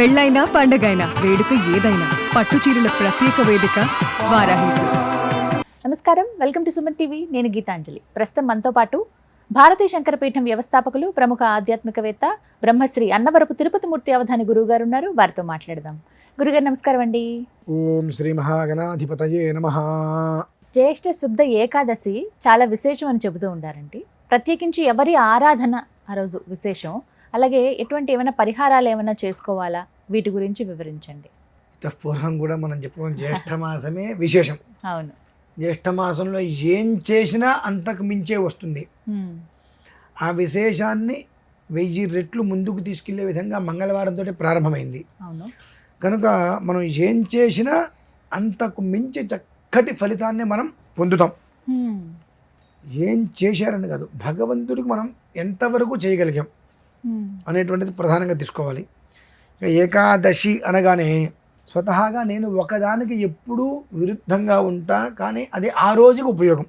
పెళ్ళైనా పండగైనా వేడుక ఏదైనా పట్టు చీరల ప్రత్యేక వేదిక వారాహి సిల్క్స్. నమస్కారం. Welcome to Suman TV. నేను గీతాంజలి. ప్రస్తుతం మనతో పాటు భారతీయ శంకరపీఠం వ్యవస్థాపకులు ప్రముఖ ఆధ్యాత్మికవేత్త బ్రహ్మశ్రీ అన్నవరపు తిరుపతి మూర్తి అవధాని గురువు గారు ఉన్నారు. వారితో మాట్లాడదాం. గురుగారు నమస్కారం అండి. ఓం శ్రీ మహాగణాధిపతయే నమ. జ్యేష్ఠ శుద్ధ ఏకాదశి చాలా విశేషం అని చెబుతూ ఉండారండి. ప్రత్యేకించి ఎవరి ఆరాధన ఆ రోజు విశేషం? అలాగే ఎటువంటి ఏమైనా పరిహారాలు ఏమైనా చేసుకోవాలా? వీటి గురించి వివరించండి. పూర్వం కూడా మనం చెప్పుకున్నాం జ్యేష్ఠ మాసమే విశేషం. అవును. జ్యేష్ఠ మాసంలో ఏం చేసినా అంతకు మించే వస్తుంది. ఆ విశేషాన్ని వెయ్యి రెట్లు ముందుకు తీసుకెళ్ళే విధంగా మంగళవారంతో ప్రారంభమైంది. అవును. కనుక మనం ఏం చేసినా అంతకు మించి చక్కటి ఫలితాన్ని మనం పొందుతాం. ఏం చేశారని కాదు భగవంతుడికి మనం ఎంతవరకు చేయగలిగాం? అనేటువంటిది ప్రధానంగా తీసుకోవాలి. ఏకాదశి అనగానే స్వతహాగా నేను ఒకదానికి ఎప్పుడూ విరుద్ధంగా ఉంటా కానీ అది ఆ రోజుకి ఉపయోగం.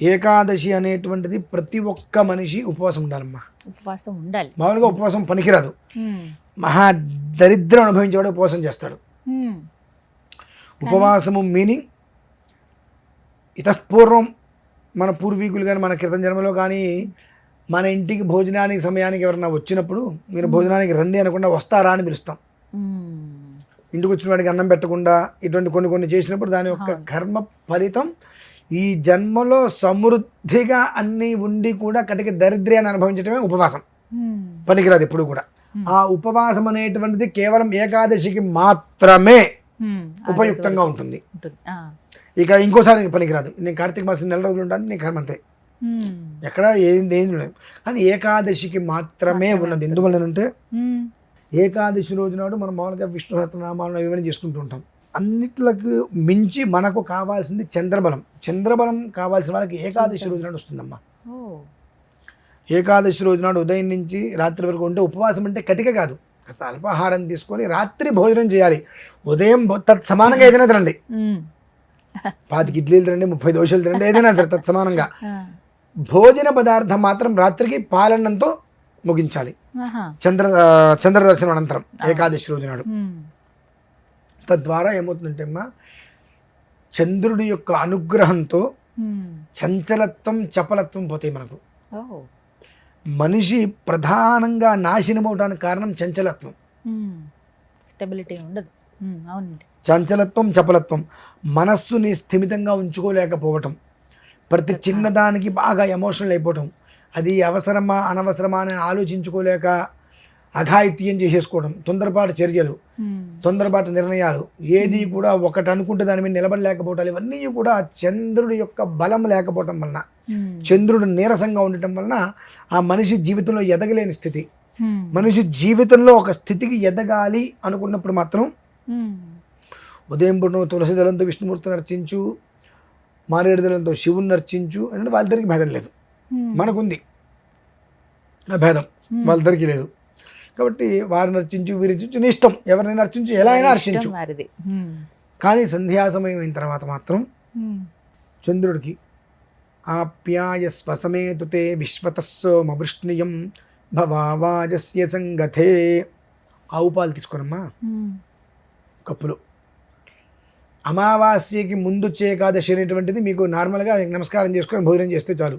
ఏకాదశి అనేటువంటిది ప్రతి ఒక్క మనిషి ఉపవాసం ఉండాలమ్మా. ఉపవాసం ఉండాలి. మామూలుగా ఉపవాసం పనికిరాదు. మహా దరిద్రం అనుభవించేవాడు ఉపవాసం చేస్తాడు. ఉపవాసము మీనింగ్ ఇతపూర్వం మన పూర్వీకులు కానీ మన క్రితం జన్మలో కానీ మన ఇంటికి భోజనానికి సమయానికి ఎవరన్నా వచ్చినప్పుడు మీరు భోజనానికి రండి అనకుండా వస్తారా అని పిలుస్తాం. ఇంటికి వచ్చిన వాడికి అన్నం పెట్టకుండా ఇటువంటి కొన్ని కొన్ని చేసినప్పుడు దాని యొక్క కర్మ ఫలితం ఈ జన్మలో సమృద్ధిగా అన్నీ ఉండి కూడా కటిక దరిద్ర్యాన్ని అనుభవించడమే ఉపవాసం. పనికిరాదు ఎప్పుడు కూడా. ఆ ఉపవాసం అనేటువంటిది కేవలం ఏకాదశికి మాత్రమే ఉపయుక్తంగా ఉంటుంది. ఇక ఇంకోసారి పనికిరాదు. నేను కార్తీక మాసం నెల రోజులు ఉంటాను నీ కర్మ అంతే. ఉమ్, ఎక్కడ ఏం ఏం లేదు. కానీ ఏకాదశికి మాత్రమే ఉన్నది. ఎందువల్లనంటే ఉమ్, ఏకాదశి రోజు నాడు మనం మామూలుగా విష్ణు సహస్రనామాలను ఇవన్నీ చేసుకుంటూ ఉంటాం. అన్నిట్లకు మించి మనకు కావాల్సింది చంద్రబలం. చంద్రబలం కావాల్సిన వాళ్ళకి ఏకాదశి రోజు నాడు వస్తుందమ్మా. ఏకాదశి రోజు నాడు ఉదయం నుంచి రాత్రి వరకు ఉంటే ఉపవాసం అంటే కటిక కాదు. కాస్త అల్పాహారం తీసుకొని రాత్రి భోజనం చేయాలి. ఉదయం భో- తత్ సమానంగా ఏదైనా తినండి. ఉమ్, పాతికి ఇడ్లీలు తినండి ముప్పై దోశలు తినండి ఏదైనా తినండి తత్ సమానంగా. ఆ. భోజన పదార్థం మాత్రం రాత్రికి పాలన్నంతో ముగించాలి. చంద్ర చంద్రదర్శనం అనంతరం ఏకాదశి రోజు నాడు. తద్వారా ఏమవుతుందంటే అమ్మా చంద్రుడి యొక్క అనుగ్రహంతో. చంచలత్వం చపలత్వం పోతాయి మనకు. మనిషి ప్రధానంగా నాశనం అవడానికి కారణం చంచలత్వం. స్టెబిలిటీ ఉండదు. చంచలత్వం చపలత్వం మనస్సుని స్థిమితంగా ఉంచుకోలేకపోవటం. ప్రతి చిన్నదానికి బాగా ఎమోషనల్ అయిపోవటం. అది అవసరమా అనవసరమా అని ఆలోచించుకోలేక అఘాయిత్యం చేసేసుకోవడం. తొందరపాటు చర్యలు తొందరపాటు నిర్ణయాలు. ఏది కూడా ఒకటి అనుకుంటే దాని మీద నిలబడలేకపోవటాలు ఇవన్నీ కూడా చంద్రుడి యొక్క బలం లేకపోవటం వలన చంద్రుడు నీరసంగా ఉండటం వలన ఆ మనిషి జీవితంలో ఎదగలేని స్థితి. మనిషి జీవితంలో ఒక స్థితికి ఎదగాలి అనుకున్నప్పుడు మాత్రం. ఉదయం నువ్వు తులసి దళంతో విష్ణుమూర్తిని అర్చించు మారేడు దళంతో శివుని అర్చించు అంటే వాళ్ళిద్దరికి భేదం లేదు. మనకుంది. ఆ భేదం వాళ్ళిద్దరికి లేదు. కాబట్టి వారిని అర్చించు వీరి అర్చించు నీ ఇష్టం. ఎవరినైనా అర్చించు ఎలా అయినా అర్చించు కానీ సంధ్యా సమయం అయిన తర్వాత మాత్రం. చంద్రుడికి ఆప్యాయ స్వసమేతుతే విశ్వతస్సోమవృష్ణియం భవావాజస్య సంగతే. ఆవు పాలు తీసుకోనమ్మా. కప్పులు. అమావాస్యకి ముందు వచ్చే ఏకాదశి అనేటువంటిది మీకు నార్మల్గా నమస్కారం చేసుకొని భోజనం చేస్తే చాలు.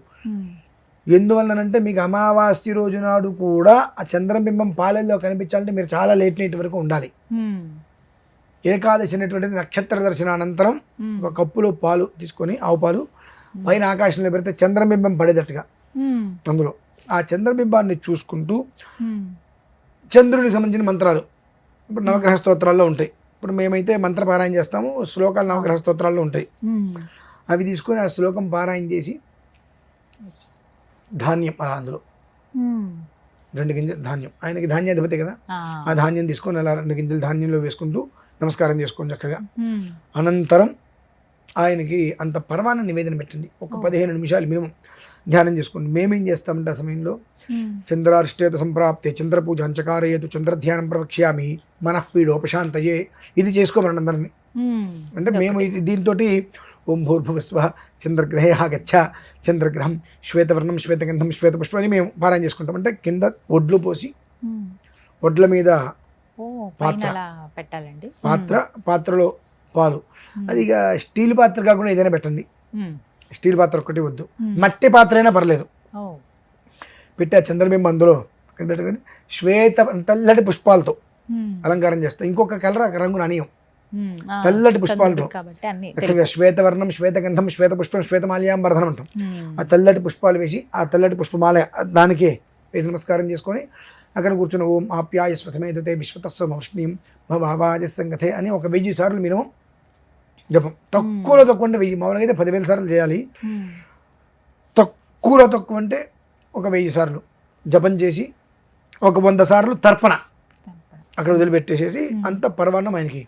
ఎందువల్లనంటే మీకు అమావాస్య రోజు నాడు కూడా ఆ చంద్రబింబం పాలల్లో కనిపించాలంటే మీరు చాలా లేట్ నైట్ వరకు ఉండాలి. ఏకాదశి అనేటువంటిది నక్షత్ర దర్శనానంతరం ఉమ్. ఒక కప్పులో పాలు తీసుకొని ఆవు పాలు పైన ఆకాశంలో పెడితే చంద్రబింబం పడేటట్టుగా. అందులో ఆ చంద్రబింబాన్ని చూసుకుంటూ. చంద్రుడికి సంబంధించిన మంత్రాలు ఇప్పుడు నవగ్రహ స్తోత్రాల్లో ఉంటాయి. ఇప్పుడు మేమైతే మంత్ర పారాయణ చేస్తాము శ్లోకాలు నవగ్రహ స్తోత్రాల్లో ఉంటాయి. అవి తీసుకొని ఆ శ్లోకం పారాయణ చేసి ధాన్యం అలా అందులో. రెండు గింజలు ధాన్యం. ఆయనకి ధాన్యాధిపతి కదా. ఆ. ధాన్యం తీసుకొని అలా రెండు గింజలు ధాన్యంలో వేసుకుంటూ నమస్కారం చేసుకోండి చక్కగా. అనంతరం ఆయనకి అంత పర్వాన్ని నివేదన పెట్టండి. ఒక పదిహేను నిమిషాలు మినిమం. ధ్యానం చేసుకోండి మేమేం చేస్తామంటే ఆ సమయంలో. చంద్రారిష్టేత సంప్రాప్తే చంద్రపూజ అంచకారయేతు చంద్రధ్యానం ప్రవక్ష్యామి మనఃపీడోపశాంతయే ఇది చేసుకోమని అందరినీ. అంటే మేము ఇది దీంతో ఓం భూర్భువస్వ చంద్రగ్రహే గచ్చ చంద్రగ్రహం శ్వేతవర్ణం శ్వేతగంధం శ్వేతపుష్పం అని మేము పారాయణ చేసుకుంటాం అంటే కింద ఒడ్లు పోసి. వడ్ల మీద పాత్ర. పెట్టాలండి పాత్ర పాత్రలో పాలు అది ఇక స్టీల్ పాత్ర కాకుండా ఏదైనా పెట్టండి. స్టీల్ పాత్ర ఒక్కటి వద్దు. మట్టి పాత్ర అయినా పర్లేదు పెట్టి చంద్రబింబం అందులో పెట్టుకొని శ్వేత తెల్లటి పుష్పాలతో మ్మ్. అలంకారం చేస్తాం. ఇంకొక కలర్ ఆ రంగును అనియం మ్మ్. తెల్లటి పుష్పాలతో. శ్వేతవర్ణం శ్వేతగంధం శ్వేత పుష్పం శ్వేతమాల్యాంబర్ధనం అంటాం. మ్మ్. ఆ తెల్లటి పుష్పాలు వేసి ఆ తెల్లటి పుష్పమాల దానికే వేసి నమస్కారం చేసుకొని అక్కడ కూర్చున్న ఓం ఆప్యాయస్వ సమేతతే విశ్వతస్వ మౌష్ణీం భావాజ సంగతే అని ఒక వెయ్యి సార్లు మినిమం జపం తక్కువలో తక్కువ అంటే వెయ్యి మామూలుగా అయితే పదివేల సార్లు చేయాలి. తక్కువలో తక్కువ అంటే ఒక వెయ్యి సార్లు జపం చేసి ఒక వంద సార్లు తర్పణ అక్కడ వదిలిపెట్టేసేసి అంత పర్వాన్నం ఆయనకి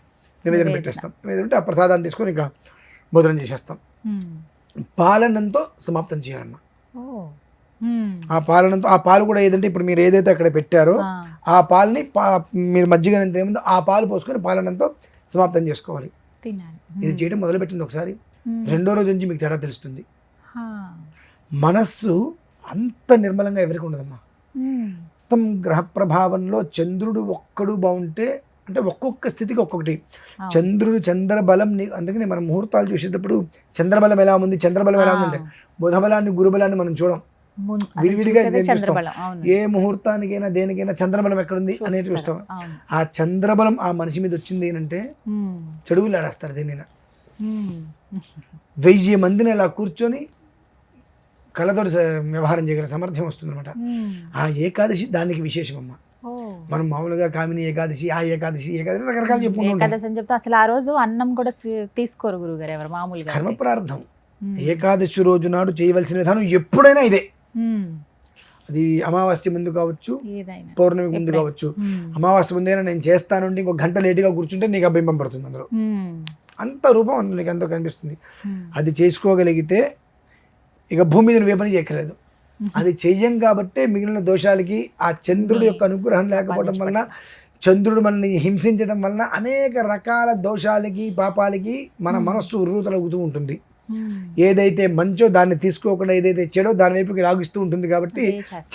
నివేదన పెట్టేస్తాం నివేదన ఉంటే ఆ ప్రసాదాన్ని తీసుకొని ఇంకా భోజనం చేసేస్తాం. పాలనంతో సమాప్తం చేయాలన్న. ఆ పాలనంతో ఆ పాలు కూడా ఏదంటే ఇప్పుడు మీరు ఏదైతే అక్కడ పెట్టారో ఆ. పాలని పా మీరు మజ్జిగ ఏముందో ఆ పాలు పోసుకొని పాలనంతో సమాప్తం చేసుకోవాలి ఇది చేయడం మొదలుపెట్టింది ఒకసారి. రెండో రోజు నుంచి మీకు తేడా తెలుస్తుంది. మనస్సు అంత నిర్మలంగా ఎవరికి ఉండదమ్మా మ్మ్. మొత్తం గ్రహ ప్రభావంలో చంద్రుడు ఒక్కడు బాగుంటే అంటే ఒక్కొక్క స్థితికి ఒక్కొక్కటి. చంద్రుడు చంద్రబలం అందుకని మనం ముహూర్తాలు చూసేటప్పుడు చంద్రబలం ఎలా ఉంది చంద్రబలం ఎలా ఉందంటే బుధబలాన్ని గురుబలాన్ని మనం చూడం విడివిడిగా చూస్తాం? ఏ ముహూర్తానికైనా దేనికైనా చంద్రబలం ఎక్కడుంది అనేది చూస్తాం ఆ చంద్రబలం ఆ మనిషి మీద వచ్చింది ఏంటంటే. చెడుగులు ఆడేస్తారు దేనినా మ్మ్. వెయ్యి మందిని అలా కూర్చొని కళ్ళతోటి వ్యవహారం చేయగల సామర్థ్యం వస్తుంది అనమాట మ్మ్. ఆ ఏకాదశి దానికి విశేషం అమ్మ మనం మామూలుగా కామిని ఏకాదశి ఆ ఏకాదశి ఏకాదశి రకరకాలు చెప్పుకుంటూ ఉంటాం ఏకాదశి అని చెప్తే అసలు ఆ రోజు అన్నం కూడా తీసుకోరు గురుగారు ఎవరు మామూలుగా కర్మ. ఏకాదశి రోజు నాడు చేయవలసిన విధానం ఎప్పుడైనా ఇదే. అది అమావాస్య ముందు కావచ్చు పౌర్ణమి ముందు కావచ్చు. అమావాస్య ముందైనా నేను చేస్తానంటే ఇంకో గంట లేటుగా కూర్చుంటే నీకు బింబం పడుతుంది అందులో. అంత రూపం నీకు అంత కనిపిస్తుంది. అది చేసుకోగలిగితే ఇక భూమి మీద నువ్వు పని చేయక్కర్లేదు. అది చెయ్యం కాబట్టే మిగిలిన దోషాలకి ఆ చంద్రుడి యొక్క అనుగ్రహం లేకపోవడం వలన చంద్రుడు మనల్ని హింసించడం వలన అనేక రకాల దోషాలకి పాపాలకి మన మనస్సు ఉర్రూతలవుతూ ఉంటుంది. ఏదైతే మంచో దాన్ని తీసుకోకుండా ఏదైతే చెడో దాని వైపుకి లాగిస్తూ ఉంటుంది కాబట్టి.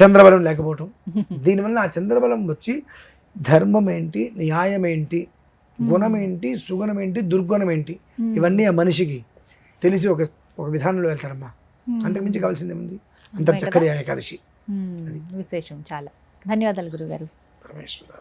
చంద్రబలం లేకపోవటం. దీనివల్ల ఆ చంద్రబలం వచ్చి ధర్మం ఏంటి న్యాయం ఏంటి గుణం ఏంటి సుగుణం ఏంటి దుర్గుణం ఏంటి? ఇవన్నీ ఆ మనిషికి తెలిసి ఒక ఒక విధానంలో వెళ్తారమ్మా. అంతకుమించి కావాల్సిందేముంది అంత చక్కటి ఏకాదశి. విశేషం చాలా. ధన్యవాదాలు గురుగారు. పరమేశ్వర